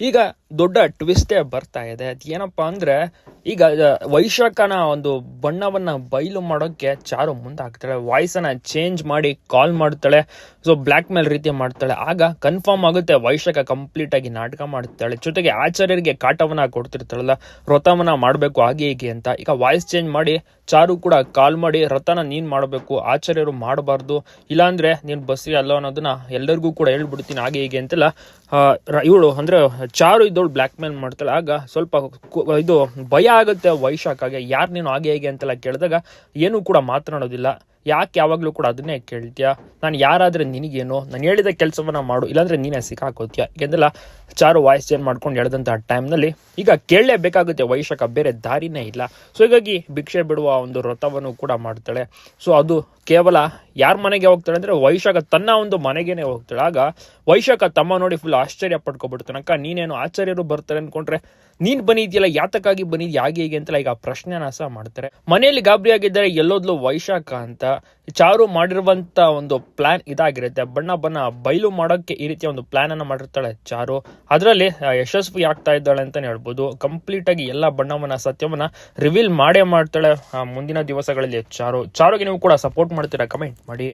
ಈಗ ದೊಡ್ಡ ಟ್ವಿಸ್ಟೇ ಬರ್ತಾ ಇದೆ. ಅದೇನಪ್ಪ ಅಂದ್ರೆ, ಈಗ ವೈಶಾಖನ ಒಂದು ಬಣ್ಣವನ್ನ ಬಯಲು ಮಾಡೋಕೆ ಚಾರು ಮುಂದಾಗ್ತಾಳೆ. ವಾಯ್ಸನ್ನ ಚೇಂಜ್ ಮಾಡಿ ಕಾಲ್ ಮಾಡ್ತಾಳೆ. ಸೊ ಬ್ಲ್ಯಾಕ್ ಮೇಲ್ ರೀತಿ ಮಾಡ್ತಾಳೆ. ಆಗ ಕನ್ಫರ್ಮ್ ಆಗುತ್ತೆ ವೈಶಾಖ ಕಂಪ್ಲೀಟ್ ಆಗಿ ನಾಟಕ ಮಾಡ್ತಾಳೆ. ಜೊತೆಗೆ ಆಚಾರ್ಯರಿಗೆ ಕಾಟವನ್ನ ಕೊಡ್ತಿರ್ತಾಳಲ್ಲ, ವ್ರತವನ್ನ ಮಾಡಬೇಕು ಹಾಗೆ ಹೀಗೆ ಅಂತ. ಈಗ ವಾಯ್ಸ್ ಚೇಂಜ್ ಮಾಡಿ ಚಾರು ಕೂಡ ಕಾಲ್ ಮಾಡಿ ರಥನ ನೀನ್ ಮಾಡಬೇಕು, ಆಚಾರ್ಯರು ಮಾಡಬಾರ್ದು, ಇಲ್ಲಾಂದ್ರೆ ನೀನ್ ಬಸ್ರಿ ಅಲ್ಲ ಅನ್ನೋದನ್ನ ಎಲ್ಲರಿಗೂ ಕೂಡ ಹೇಳ್ಬಿಡ್ತೀನಿ. ಹಾಗೆ ಹೀಗೆ ಅಂತೆಲ್ಲ ಇವಳು ಅಂದ್ರೆ ಚಾರು ಇದ್ದವಳು ಬ್ಲ್ಯಾಕ್ ಮೇಲ್ ಮಾಡ್ತಾಳೆ. ಆಗ ಸ್ವಲ್ಪ ಇದು ಭಯ ಆಗುತ್ತೆ ವೈಶಾಖಾಗೆ. ಯಾರು ನೀನು ಹಾಗೆ ಹೇಗೆ ಅಂತೆಲ್ಲ ಕೇಳಿದಾಗ ಏನೂ ಕೂಡ ಮಾತನಾಡೋದಿಲ್ಲ. ಯಾಕೆ ಯಾವಾಗಲೂ ಕೂಡ ಅದನ್ನೇ ಕೇಳ್ತೀಯ? ನಾನು ಯಾರಾದರೆ ನಿನಗೇನು, ನಾನು ಹೇಳಿದ ಕೆಲಸವನ್ನ ಮಾಡು, ಇಲ್ಲಾಂದ್ರೆ ನೀನೇ ಸಿಕ್ಕಾಕೋತೀಯ? ಯಾಕೆಂದೆಲ್ಲ ಚಾರು ವಾಯ್ಸ್ ಚೇಂಜ್ ಮಾಡ್ಕೊಂಡು ಎಳೆದಂಥ ಟೈಮ್ನಲ್ಲಿ ಈಗ ಕೇಳಲೇಬೇಕಾಗುತ್ತೆ ವೈಶಾಖ, ಬೇರೆ ದಾರಿನೇ ಇಲ್ಲ. ಸೊ ಹೀಗಾಗಿ ಭಿಕ್ಷೆ ಬಿಡುವ ಒಂದು ವ್ರತವನ್ನು ಕೂಡ ಮಾಡ್ತಾಳೆ. ಸೊ ಅದು ಕೇವಲ ಯಾರ ಮನೆಗೆ ಹೋಗ್ತಾಳೆ ಅಂದ್ರೆ ವೈಶಾಖ ತನ್ನ ಒಂದು ಮನೆಗೇನೆ ಹೋಗ್ತಾಳೆ. ಆಗ ವೈಶಾಖ ತಮ್ಮ ನೋಡಿ ಫುಲ್ ಆಶ್ಚರ್ಯ ಪಡ್ಕೊಬಿಡ್ತಾನೆ ಅಕ್ಕ ನೀನೇನು ಆಶ್ಚರ್ಯರು ಬರ್ತಾರೆ ಅನ್ಕೊಂಡ್ರೆ? ನೀನು ಬಂದಿದ್ಯಲ್ಲ, ಯಾತಕ್ಕಾಗಿ ಬಂದಿದ್ಯಾ? ಹಾಗೆ ಹೀಗೆ ಅಂತೆಲ್ಲ ಈಗ ಪ್ರಶ್ನೆನ ಸಹ ಮಾಡ್ತಾರೆ. ಮನೆಯಲ್ಲಿ ಗಾಬರಿ ಆಗಿದ್ದಾರೆ ಎಲ್ಲೋದ್ಲು ವೈಶಾಖ ಅಂತ. ಚಾರು ಮಾಡಿರುವಂತ ಒಂದು ಪ್ಲಾನ್ ಇದಾಗಿರುತ್ತೆ. ಬಣ್ಣ ಬಣ್ಣ ಬಯಲು ಮಾಡೋಕ್ಕೆ ಈ ರೀತಿಯ ಒಂದು ಪ್ಲಾನ್ ಅನ್ನು ಮಾಡಿರ್ತಾಳೆ ಚಾರು. ಅದರಲ್ಲಿ ಯಶಸ್ವಿ ಆಗ್ತಾ ಇದ್ದಾಳೆ ಅಂತಾನೆ ಹೇಳ್ಬೋದು. ಕಂಪ್ಲೀಟ್ ಆಗಿ ಎಲ್ಲ ಬಣ್ಣವನ್ನ, ಸತ್ಯವನ್ನ ರಿವೀಲ್ ಮಾಡೇ ಮಾಡ್ತಾಳೆ ಮುಂದಿನ ದಿವಸಗಳಲ್ಲಿ ಚಾರು. ಚಾರುಗೆ ನೀವು ಕೂಡ ಸಪೋರ್ಟ್ ಮಾಡ್ತೀರಾ? ಕಮೆಂಟ್ ಮಾಡಿ.